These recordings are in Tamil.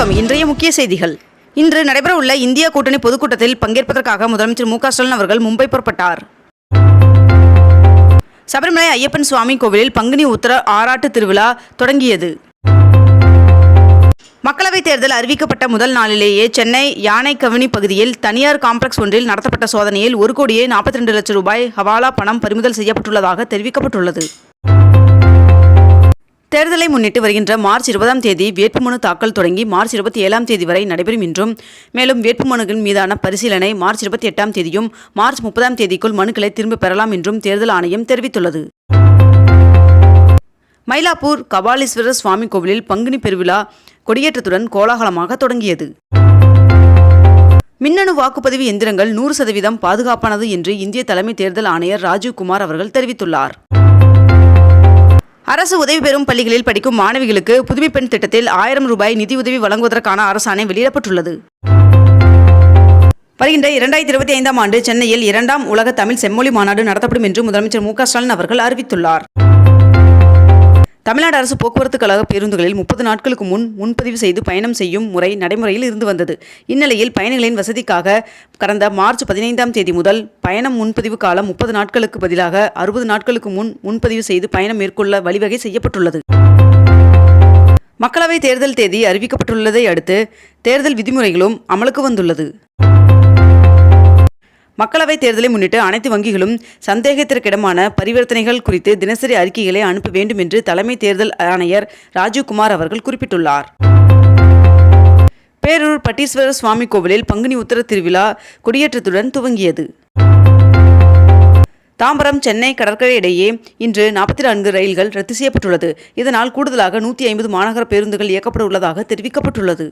வணக்கம். இன்றைய முக்கிய செய்திகள். இன்று நடைபெறவுள்ள இந்திய கூட்டணி பொதுக்கூட்டத்தில் பங்கேற்பதற்காக முதலமைச்சர் மு ஸ்டாலின் அவர்கள் மும்பை புறப்பட்டார். சபரிமலை ஐயப்பன் சுவாமி கோவிலில் பங்குனி உத்தர ஆராட்டு திருவிழா தொடங்கியது. மக்களவைத் தேர்தல் அறிவிக்கப்பட்ட முதல் நாளிலேயே சென்னை யானை கவினி பகுதியில் தனியார் காம்ப்ளெக்ஸ் ஒன்றில் நடத்தப்பட்ட சோதனையில் ஒரு கோடியே நாற்பத்தி ரெண்டு லட்சம் ரூபாய் ஹவாலா பணம் பறிமுதல் செய்யப்பட்டுள்ளதாக தெரிவிக்கப்பட்டுள்ளது. தேர்தலை முன்னிட்டு வருகின்ற மார்ச் இருபதாம் தேதி வேட்புமனு தாக்கல் தொடங்கி மார்ச் இருபத்தி ஏழாம் தேதி வரை நடைபெறும் என்றும் மேலும் வேட்புமனுகள் மீதான பரிசீலனை மார்ச் இருபத்தி எட்டாம் தேதியும் மார்ச் முப்பதாம் தேதிக்குள் மனுக்களை திரும்ப பெறலாம் என்றும் தேர்தல் ஆணையம் தெரிவித்துள்ளது. மயிலாப்பூர் கபாலீஸ்வரர் சுவாமி கோவிலில் பங்குனி பெருவிழா கொடியேற்றத்துடன் கோலாகலமாக தொடங்கியது. மின்னணு வாக்குப்பதிவு எந்திரங்கள் நூறு சதவீதம் பாதுகாப்பானது என்று இந்திய தலைமை தேர்தல் ஆணையர் ராஜீவ் குமார் அவர்கள் தெரிவித்துள்ளார். அரசு உதவி பெறும் பள்ளிகளில் படிக்கும் மாணவிகளுக்கு புதுமை பெண் திட்டத்தில் ஆயிரம் ரூபாய் நிதியுதவி வழங்குவதற்கான அரசாணை வெளியிடப்பட்டுள்ளது. வருகின்ற இரண்டாயிரத்தி இருபத்தி ஐந்தாம் ஆண்டு சென்னையில் இரண்டாம் உலக தமிழ் செம்மொழி மாநாடு நடத்தப்படும் என்று முதலமைச்சர் மு க ஸ்டாலின் அவர்கள் அறிவித்துள்ளார். தமிழ்நாடு அரசு போக்குவரத்து கழக பேருந்துகளில் முப்பது நாட்களுக்கு முன் முன்பதிவு செய்து பயணம் செய்யும் முறை நடைமுறையில் இருந்து வந்தது. இந்நிலையில் பயணிகளின் வசதிக்காக கடந்த மார்ச் பதினைந்தாம் தேதி முதல் பயணம் முன்பதிவு காலம் முப்பது நாட்களுக்கு பதிலாக அறுபது நாட்களுக்கு முன் முன்பதிவு செய்து பயணம் மேற்கொள்ள வழிவகை செய்யப்பட்டுள்ளது. மக்களவை தேர்தல் தேதி அறிவிக்கப்பட்டுள்ளதை அடுத்து தேர்தல் விதிமுறைகளும் அமலுக்கு வந்துள்ளது. மக்களவைத் தேர்தலை முன்னிட்டு அனைத்து வங்கிகளும் சந்தேகத்திற்கிடமான பரிவர்த்தனைகள் குறித்து தினசரி அறிக்கைகளை அனுப்ப வேண்டும் என்று தலைமை தேர்தல் ஆணையர் ராஜீவ்குமார் அவர்கள் குறிப்பிட்டுள்ளார். பேரூர் பட்டீஸ்வரர் சுவாமி கோவிலில் பங்குனி உத்தர திருவிழா கொடியேற்றத்துடன் துவங்கியது. தாம்பரம் சென்னை கடற்கரை இடையே இன்று நாற்பத்தி நான்கு ரயில்கள் ரத்து செய்யப்பட்டுள்ளது. இதனால் கூடுதலாக நூற்றி ஐம்பது மாநகர பேருந்துகள் இயக்கப்பட உள்ளதாக தெரிவிக்கப்பட்டுள்ளது.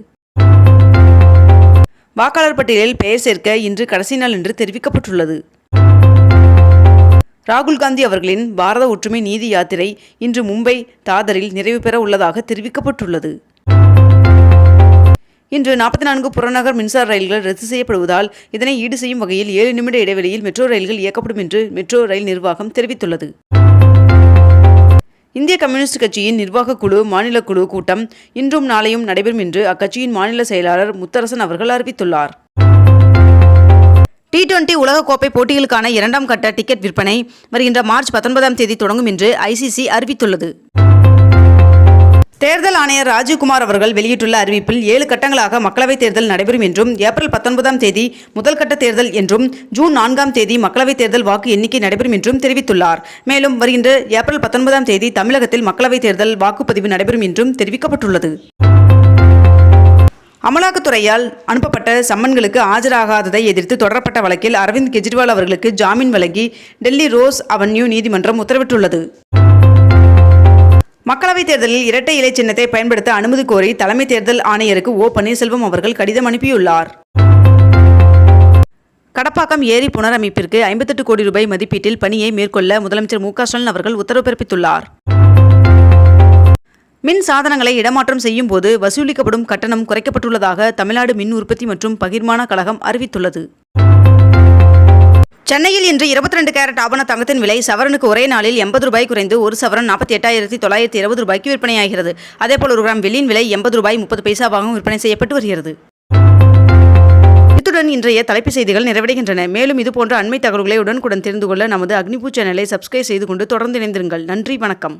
வாக்காளர் பட்டியலில் பெயர் சேர்க்க இன்று கடைசி நாள் என்று தெரிவிக்கப்பட்டுள்ளது. ராகுல் காந்தி அவர்களின் பாரத ஒற்றுமை நீதி யாத்திரை இன்று மும்பை தாதரில் நிறைவு பெற உள்ளதாக தெரிவிக்கப்பட்டுள்ளது. இன்று நாற்பத்தி நான்கு புறநகர் மின்சார ரயில்கள் ரத்து செய்யப்படுவதால் இதனை ஈடு செய்யும் வகையில் ஏழு நிமிட இடைவெளியில் மெட்ரோ ரயில்கள் இயக்கப்படும் என்று மெட்ரோ ரயில் நிர்வாகம் தெரிவித்துள்ளது. இந்திய கம்யூனிஸ்ட் கட்சியின் நிர்வாக குழு மாநில குழு கூட்டம் இன்றும் நாளையும் நடைபெறும் என்று அக்கட்சியின் மாநில செயலாளர் முத்தரசன் அவர்கள் அறிவித்துள்ளார். டி டுவெண்டி உலகக்கோப்பை போட்டிகளுக்கான இரண்டாம் கட்ட டிக்கெட் விற்பனை வருகின்ற மார்ச் பத்தொன்பதாம் தேதி தொடங்கும் என்று ஐசிசி அறிவித்துள்ளது. தேர்தல் ஆணையர் ராஜீவ்குமார் அவர்கள் வெளியிட்டுள்ள அறிவிப்பில் ஏழு கட்டங்களாக மக்களவைத் தேர்தல் நடைபெறும் என்றும் ஏப்ரல் பத்தொன்பதாம் தேதி முதல் கட்ட தேர்தல் என்றும் ஜூன் நான்காம் தேதி மக்களவைத் தேர்தல் வாக்கு எண்ணிக்கை நடைபெறும் என்றும் தெரிவித்துள்ளார். மேலும் வருகின்ற ஏப்ரல் பத்தொன்பதாம் தேதி தமிழகத்தில் மக்களவைத் தேர்தல் வாக்குப்பதிவு நடைபெறும் என்றும் தெரிவிக்கப்பட்டுள்ளது. அமலாக்கத்துறையால் அனுப்பப்பட்ட சம்மன்களுக்கு ஆஜராகாததை எதிர்த்து தொடரப்பட்ட வழக்கில் அரவிந்த் கெஜ்ரிவால் அவர்களுக்கு ஜாமீன் வழங்கி டெல்லி ரோஸ் அவென்யூ நீதிமன்றம் உத்தரவிட்டுள்ளது. மக்களவைத் தேர்தலில் இரட்டை இலை சின்னத்தை பயன்படுத்த அனுமதி கோரி தலைமை தேர்தல் ஆணையருக்கு ஓ பன்னீர்செல்வம் அவர்கள் கடிதம் அனுப்பியுள்ளார். கடப்பாக்கம் ஏரி புனரமைப்பிற்கு ஐம்பத்தெட்டு கோடி ரூபாய் மதிப்பீட்டில் பணியை மேற்கொள்ள முதலமைச்சர் மு ஸ்டாலின் அவர்கள் உத்தரவு பிறப்பித்துள்ளார். மின் சாதனங்களை இடமாற்றம் செய்யும் போது வசூலிக்கப்படும் கட்டணம் குறைக்கப்பட்டுள்ளதாக தமிழ்நாடு மின் உற்பத்தி மற்றும் பகிர்மான கழகம் அறிவித்துள்ளது. சென்னையில் இன்று இருபத்தி ரெண்டு கேரட் ஆபண தங்கத்தின் விலை சவரனுக்கு ஒரே நாளில் எண்பது ரூபாய் குறைந்து ஒரு சவரன் நாற்பத்தி எட்டாயிரத்தி தொள்ளாயிரத்தி இருபது ரூபாய்க்கு விற்பனையாகிறது. அதேபோல் ஒரு கிராம் வெள்ளியின் விலை எண்பது ரூபாய் முப்பது பைசாவாகவும் விற்பனை செய்யப்பட்டு வருகிறது. இத்துடன் இன்றைய தலைப்புச் செய்திகள் நிறைவடைகின்றன. மேலும் இதுபோன்ற அண்மை தகவல்களை உடனுக்குடன் தெரிந்து கொள்ள நமது அக்னிபூ சேனலை சப்ஸ்கிரைப் செய்து கொண்டு தொடர்ந்து இணைந்திருங்கள். நன்றி வணக்கம்.